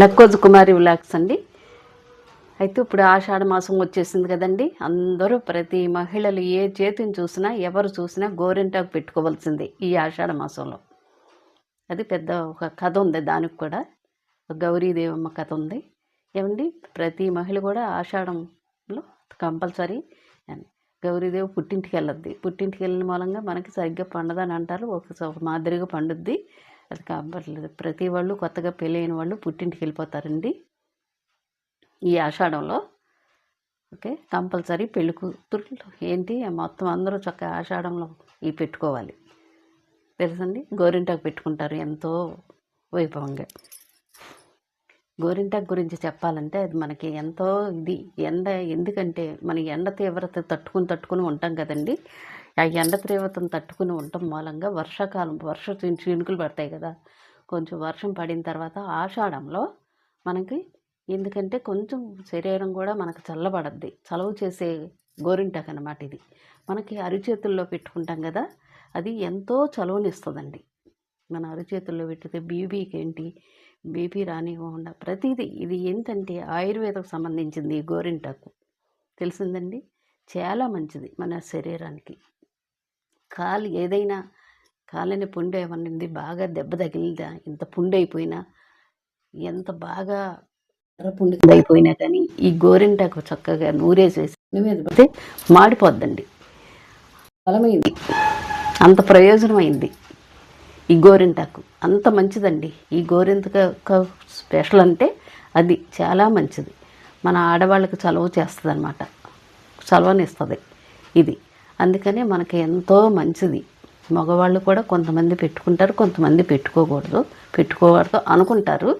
లక్కోజు కుమారి విలాక్స్ అండి. అయితే ఇప్పుడు ఆషాఢ మాసం వచ్చేసింది కదండి. అందరూ ప్రతి మహిళలు ఏ చేతిని చూసినా ఎవరు చూసినా గోరింటాకు పెట్టుకోవాల్సింది ఈ ఆషాఢ మాసంలో. అది పెద్ద ఒక కథ ఉంది దానికి కూడా. గౌరీదేవమ్మ కథ ఉంది. ఏమండి? ప్రతి మహిళ కూడా ఆషాఢంలో కంపల్సరీ గౌరీదేవి పుట్టింటికి వెళ్ళద్ది. పుట్టింటికి వెళ్ళిన మూలంగా మనకి సరిగ్గా పండదని అంటారు. ఒక మాదిరిగా పండుద్ది. అది కాబట్టలేదు ప్రతి వాళ్ళు కొత్తగా పెళ్ళైన వాళ్ళు పుట్టింటికి వెళ్ళిపోతారండి. ఈ ఆషాఢంలో. ఓకే? కంపల్సరీ పెళ్ళి కూతురు ఏంటి? మొత్తం అందరూ చక్క ఆషాఢంలో ఇవి పెట్టుకోవాలి. తెలుసండి? గోరింటాకు పెట్టుకుంటారు ఎంతో వైభవంగా. గోరింటాకు గురించి చెప్పాలంటే అది మనకి ఎంతో ఇది. ఎండ ఎందుకంటే మన ఎండ తీవ్రత తట్టుకుని తట్టుకుని ఉంటాం కదండి. ఆ ఎండ తీవ్రతను తట్టుకుని ఉండటం మూలంగా వర్షాకాలం వర్ష చినుకులు పడతాయి కదా. కొంచెం వర్షం పడిన తర్వాత ఆషాఢంలో మనకి ఎందుకంటే కొంచెం శరీరం కూడా మనకు చల్లబడద్ది. చలవ చేసే గోరింటాకు అనమాట ఇది. మనకి అరిచేతుల్లో పెట్టుకుంటాం కదా అది ఎంతో చలువనిస్తుందండి. మన అరిచేతుల్లో పెట్టితే బీబీకి ఏంటి? బీపీ రానివ్వకుండా ప్రతిదీ ఇది ఏంటంటే ఆయుర్వేదకు సంబంధించింది ఈ గోరింటాకు. తెలిసిందండి? చాలా మంచిది మన శరీరానికి. కాలు ఏదైనా కాలని పుండు ఏమన్నది? బాగా దెబ్బ తగిలిదా? ఇంత పుండు అయిపోయినా? ఎంత బాగా ఎర్రపుండు పుండు అయిపోయినా కానీ ఈ గోరింటాకు చక్కగా నూరేసేసి మీద మాడిపోద్దండి. బలమైంది. అంత ప్రయోజనమైంది ఈ గోరింటాకు. అంత మంచిదండి. ఈ గోరింతక స్పెషల్ అంటే అది చాలా మంచిది. మన ఆడవాళ్ళకి చలవ చేస్తుంది అనమాట చలవనిస్తుంది. ఇది అందుకనే మనకి ఎంతో మంచిది. మగవాళ్ళు కూడా కొంతమంది పెట్టుకుంటారు కొంతమంది పెట్టుకోకూడదు. పెట్టుకోకూడదు అనుకుంటారు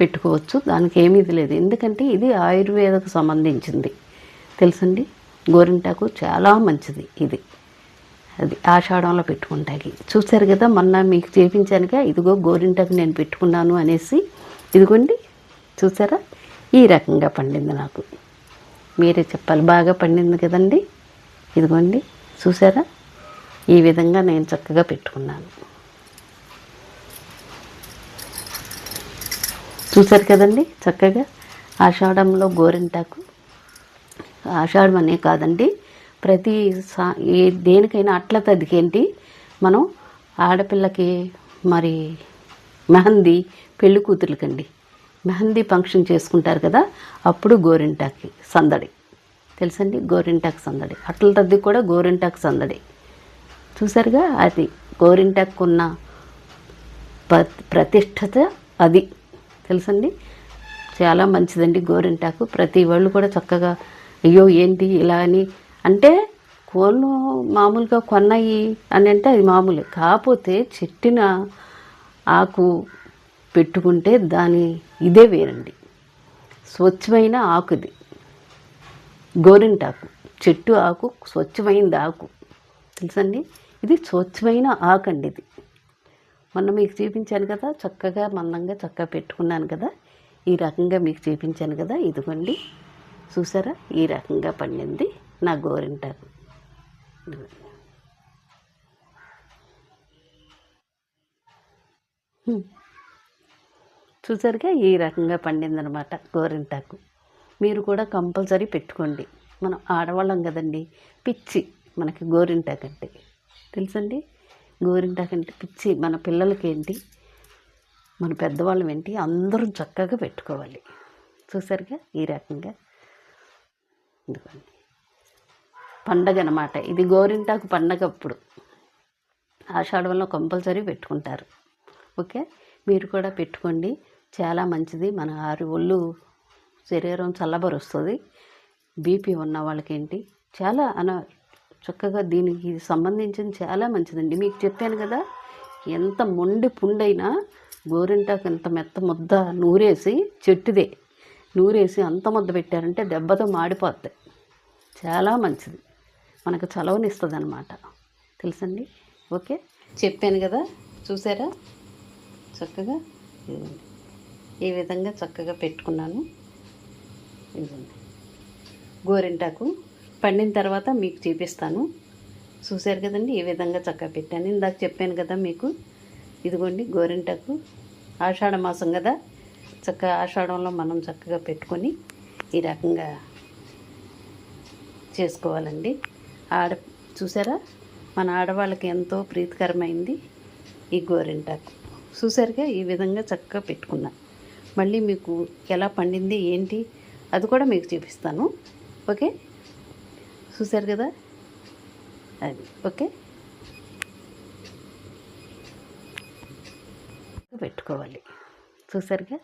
పెట్టుకోవచ్చు. దానికి ఏమీ ఇది లేదు. ఎందుకంటే ఇది ఆయుర్వేదకు సంబంధించింది. తెలుసండి? గోరింటాకు చాలా మంచిది ఇది. అది ఆషాఢంలో పెట్టుకుంటాకి చూశారు కదా మొన్న మీకు చేపించానుగా ఇదిగో గోరింటాకు నేను పెట్టుకున్నాను అనేసి. ఇదిగోండి చూసారా ఈ రకంగా పండింది నాకు. మీరే చెప్పాలి బాగా పండింది కదండి? ఇదిగోండి. చూసారా? ఈ విధంగా నేను చక్కగా పెట్టుకున్నాను. చూసారు కదండి? చక్కగా ఆషాఢంలో గోరింటాకు. ఆషాఢం అనే కాదండి ప్రతి సా ఏ దేనికైనా అట్ల తదికేంటి మనం ఆడపిల్లకి మరి మెహందీ పెళ్ళి కూతురుకండి మెహందీ ఫంక్షన్ చేసుకుంటారు కదా అప్పుడు గోరింటాకి సందడి. తెలుసండి? గోరింటాకు సందడి. అట్ల తద్ది కూడా గోరింటాకు సందడి. చూసారుగా అది గోరింటాకు ఉన్న ప- ప్రతిష్టత అది. తెలుసండి? చాలా మంచిదండి గోరింటాకు. ప్రతి వాళ్ళు కూడా చక్కగా అయ్యో ఏంటి ఇలా అని. అంటే కోళ్ళు మామూలుగా కొన్నాయి అని అంటే అది మామూలు. కాకపోతే చెట్టిన ఆకు పెట్టుకుంటే దాని ఇదే వేరండి. స్వచ్ఛమైన ఆకుది గోరింటాకు చెట్టు ఆకు స్వచ్ఛమైనది ఆకు. తెలుసండి? ఇది స్వచ్ఛమైన ఆకు అండి ఇది. మొన్న మీకు చూపించాను కదా చక్కగా మందంగా చక్కగా పెట్టుకున్నాను కదా. ఈ రకంగా మీకు చూపించాను కదా ఇదిగోండి. చూసారా? ఈ రకంగా పండింది నా గోరింటాకు చూసారుగా? ఈ రకంగా పండిందనమాట గోరింటాకు మీరు కూడా కంపల్సరీ పెట్టుకోండి. మనం ఆడవాళ్ళం కదండి. పిచ్చి మనకి గోరింటాకు కంటే తెలుసండి? గోరింటాకు అంటే పిచ్చి మన పిల్లలకి ఏంటి మన పెద్దవాళ్ళం ఏంటి అందరూ చక్కగా పెట్టుకోవాలి. చూసారుగా? ఈ రకంగా. ఎందుకండి పండగ అనమాట ఇది గోరింటాకు పండగ అప్పుడు. ఆషాఢంలో కంపల్సరీ పెట్టుకుంటారు. ఓకే? మీరు కూడా పెట్టుకోండి. చాలా మంచిది. మన ఆరు ఒళ్ళు శరీరం చల్లబరుస్తుంది. బీపీ ఉన్న వాళ్ళకేంటి? చాలా అన చక్కగా దీనికి సంబంధించిన చాలా మంచిదండి. మీకు చెప్పాను కదా ఎంత మొండి పుండైనా గోరింటాకు ఎంత మెత్త ముద్ద నూరేసి చెట్టుదే. నూరేసి అంత ముద్ద పెట్టారంటే దెబ్బతో మాడిపోద్ది. చాలా మంచిది. మనకు చలవనిస్తుంది అనమాట తెలుసండి? ఓకే? చెప్పాను కదా చూసారా? చక్కగా ఈ విధంగా చక్కగా పెట్టుకున్నాను. ఇదిగోండి గోరింటాకు పండిన తర్వాత మీకు చూపిస్తాను. చూశారు కదండి ఈ విధంగా చక్కగా పెట్టాను. ఇందాక చెప్పాను కదా మీకు. ఇదిగోండి గోరింటాకు ఆషాఢ మాసం కదా. చక్కగా ఆషాఢంలో మనం చక్కగా పెట్టుకొని ఈ రకంగా చేసుకోవాలండి. ఆడ చూసారా? మన ఆడవాళ్ళకి ఎంతో ప్రీతికరమైంది ఈ గోరింటాకు. చూసారుగా ఈ విధంగా చక్కగా పెట్టుకున్నా. మళ్ళీ మీకు ఎలా పండింది ఏంటి? అది కూడా మీకు చూపిస్తాను. ఓకే? చూసారు కదా? అది. ఓకే? పెట్టుకోవాలి. చూసారుగా